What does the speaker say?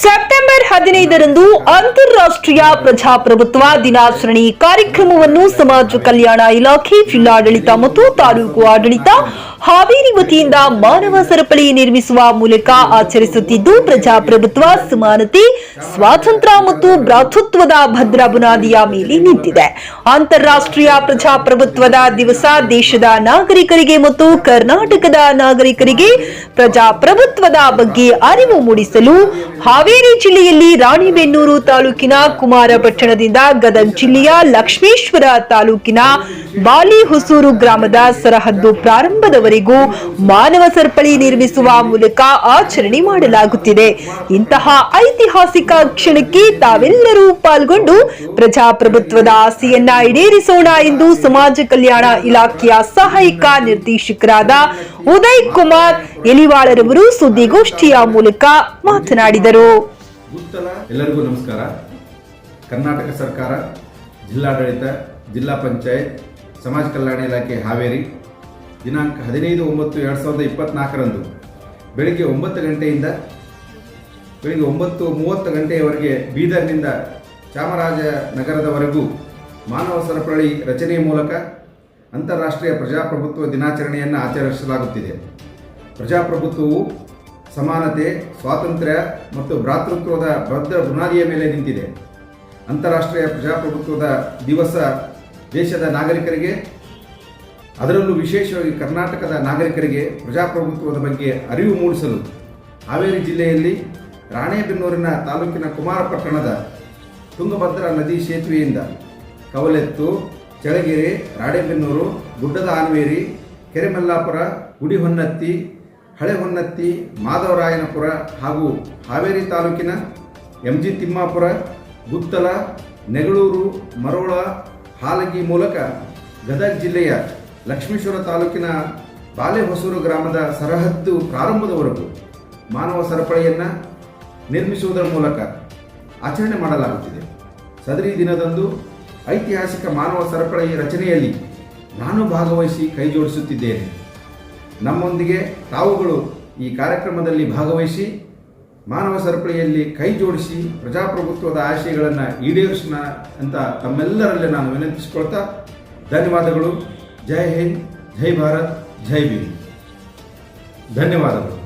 September ಹದಿನೈದರಂದು ಅಂತಾರಾಷ್ಟ್ರೀಯ ಪ್ರಜಾಪ್ರಭುತ್ವ ದಿನಾಚರಣೆ ಕಾರ್ಯಕ್ರಮವನ್ನು ಸಮಾಜ ಕಲ್ಯಾಣ ಇಲಾಖೆ ಜಿಲ್ಲಾಡಳಿತ ಮತ್ತು ತಾಲೂಕು ಆಡಳಿತ ಹಾವೇರಿ ವತಿಯಿಂದ ಮಾನವ ಸರಪಳಿ ನಿರ್ಮಿಸುವ ಮೂಲಕ ಆಚರಿಸುತ್ತಿದ್ದು, ಪ್ರಜಾಪ್ರಭುತ್ವ ಸಮಾನತೆ, ಸ್ವಾತಂತ್ರ್ಯ ಮತ್ತು ಭ್ರಾತೃತ್ವದ ಭದ್ರ ಬುನಾದಿಯ ಮೇಲೆ ನಿಂತಿದೆ. ಅಂತಾರಾಷ್ಟ್ರೀಯ ಪ್ರಜಾಪ್ರಭುತ್ವದ ದಿವಸ ದೇಶದ ನಾಗರಿಕರಿಗೆ ಮತ್ತು ಕರ್ನಾಟಕದ ನಾಗರಿಕರಿಗೆ ಪ್ರಜಾಪ್ರಭುತ್ವದ ಬಗ್ಗೆ ಅರಿವು ಮೂಡಿಸಲು ಹಾವೇರಿ ಜಿಲ್ಲೆಯಲ್ಲಿ ರಾಣಿಬೆನ್ನೂರು ತಾಲೂಕಿನ ಕುಮಾರಪಟ್ಟಣದಿಂದ ಗದಗ ಜಿಲ್ಲೆಯ ಲಕ್ಷ್ಮೇಶ್ವರ ತಾಲೂಕಿನ ಬಾಲಿ ಹೊಸೂರು ಗ್ರಾಮದ ಸರಹದ್ದು ಪ್ರಾರಂಭದವರೆಗೂ ಮಾನವ ಸರಪಳಿ ನಿರ್ಮಿಸುವ ಮೂಲಕ ಆಚರಣೆ ಮಾಡಲಾಗುತ್ತಿದೆ. ಇಂತಹ ಐತಿಹಾಸಿಕ ಕ್ಷಣಕ್ಕೆ ತಾವೆಲ್ಲರೂ ಪಾಲ್ಗೊಂಡು ಪ್ರಜಾಪ್ರಭುತ್ವದ ಆಸೆಯನ್ನ ಈಡೇರಿಸೋಣ ಎಂದು ಸಮಾಜ ಕಲ್ಯಾಣ ಇಲಾಖೆಯ ಸಹಾಯಕ ನಿರ್ದೇಶಕರಾದ ಉದಯ್ ಕುಮಾರ್ ಎಲಿವಾಳರವರು ಸುದ್ದಿಗೋಷ್ಠಿಯ ಮೂಲಕ ಮಾತನಾಡಿದರು. ಎಲ್ಲರಿಗೂ ನಮಸ್ಕಾರ. ಕರ್ನಾಟಕ ಸರ್ಕಾರ, ಜಿಲ್ಲಾಡಳಿತ, ಜಿಲ್ಲಾ ಪಂಚಾಯತ್, ಸಮಾಜ ಕಲ್ಯಾಣ ಇಲಾಖೆ ಹಾವೇರಿ ದಿನಾಂಕ ಹದಿನೈದು ಒಂಬತ್ತು ಎರಡು ಸಾವಿರದ ಇಪ್ಪತ್ನಾಲ್ಕರಂದು ಬೆಳಿಗ್ಗೆ ಒಂಬತ್ತು ಗಂಟೆಯಿಂದ ಬೆಳಿಗ್ಗೆ ಒಂಬತ್ತು ಮೂವತ್ತು ಗಂಟೆಯವರೆಗೆ ಬೀದರ್ನಿಂದ ಚಾಮರಾಜನಗರದವರೆಗೂ ಮಾನವ ಸರಪಳಿ ರಚನೆಯ ಮೂಲಕ ಅಂತಾರಾಷ್ಟ್ರೀಯ ಪ್ರಜಾಪ್ರಭುತ್ವ ದಿನಾಚರಣೆಯನ್ನು ಆಚರಿಸಲಾಗುತ್ತಿದೆ. ಪ್ರಜಾಪ್ರಭುತ್ವವು ಸಮಾನತೆ, ಸ್ವಾತಂತ್ರ್ಯ ಮತ್ತು ಭ್ರಾತೃತ್ವದ ಭದ್ರ ಬುನಾದಿಯ ಮೇಲೆ ನಿಂತಿದೆ. ಅಂತಾರಾಷ್ಟ್ರೀಯ ಪ್ರಜಾಪ್ರಭುತ್ವದ ದಿವಸ ದೇಶದ ನಾಗರಿಕರಿಗೆ, ಅದರಲ್ಲೂ ವಿಶೇಷವಾಗಿ ಕರ್ನಾಟಕದ ನಾಗರಿಕರಿಗೆ ಪ್ರಜಾಪ್ರಭುತ್ವದ ಬಗ್ಗೆ ಅರಿವು ಮೂಡಿಸಲು ಹಾವೇರಿ ಜಿಲ್ಲೆಯಲ್ಲಿ ರಾಣೆಬೆನ್ನೂರಿನ ತಾಲೂಕಿನ ಕುಮಾರಪಟ್ಟಣದ ತುಂಗಭದ್ರಾ ನದಿ ಸೇತುವೆಯಿಂದ ಕವಲೆತ್ತು ಚಳಗೆರೆ ರಾಡೆಬೆನ್ನೂರು ಗುಡ್ಡದ ಆನ್ವೇರಿ, ಕೆರೆಮಲ್ಲಾಪುರ, ಗುಡಿಹೊನ್ನತ್ತಿ ಹಳೆ ಹೊನ್ನತ್ತಿ ಮಾಧವರಾಯನಪುರ ಹಾಗೂ ಹಾವೇರಿ ತಾಲೂಕಿನ ಎಂ ಜಿ ತಿಮ್ಮಾಪುರ, ಗುತ್ತಲ, ನೆಗಳೂರು, ಮರೋಳ, ಹಾಲಗಿ ಮೂಲಕ ಗದಗ ಜಿಲ್ಲೆಯ ಲಕ್ಷ್ಮೇಶ್ವರ ತಾಲೂಕಿನ ಬಾಲೆಹೊಸೂರು ಗ್ರಾಮದ ಸರಹದ್ದು ಪ್ರಾರಂಭದವರೆಗೂ ಮಾನವ ಸರಪಳಿಯನ್ನು ನಿರ್ಮಿಸುವುದರ ಮೂಲಕ ಆಚರಣೆ ಮಾಡಲಾಗುತ್ತಿದೆ. ಸದರಿ ದಿನದಂದು ಐತಿಹಾಸಿಕ ಮಾನವ ಸರಪಳಿ ರಚನೆಯಲ್ಲಿ ನಾನು ಭಾಗವಹಿಸಿ ಕೈ ಜೋಡಿಸುತ್ತಿದ್ದೇನೆ. ನಮ್ಮೊಂದಿಗೆ ತಾವುಗಳು ಈ ಕಾರ್ಯಕ್ರಮದಲ್ಲಿ ಭಾಗವಹಿಸಿ ಮಾನವ ಸರಪಳಿಯಲ್ಲಿ ಕೈ ಜೋಡಿಸಿ ಪ್ರಜಾಪ್ರಭುತ್ವದ ಆಶಯಗಳನ್ನು ಈಡೇರಿಸೋಣ ಅಂತ ತಮ್ಮೆಲ್ಲರಲ್ಲಿ ನಾನು ವಿನಂತಿಸಿಕೊಳ್ತಾ ಧನ್ಯವಾದಗಳು. ಜೈ ಹಿಂದ್, ಜೈ ಭಾರತ್, ಜೈ ಭೀಮ್. ಧನ್ಯವಾದಗಳು.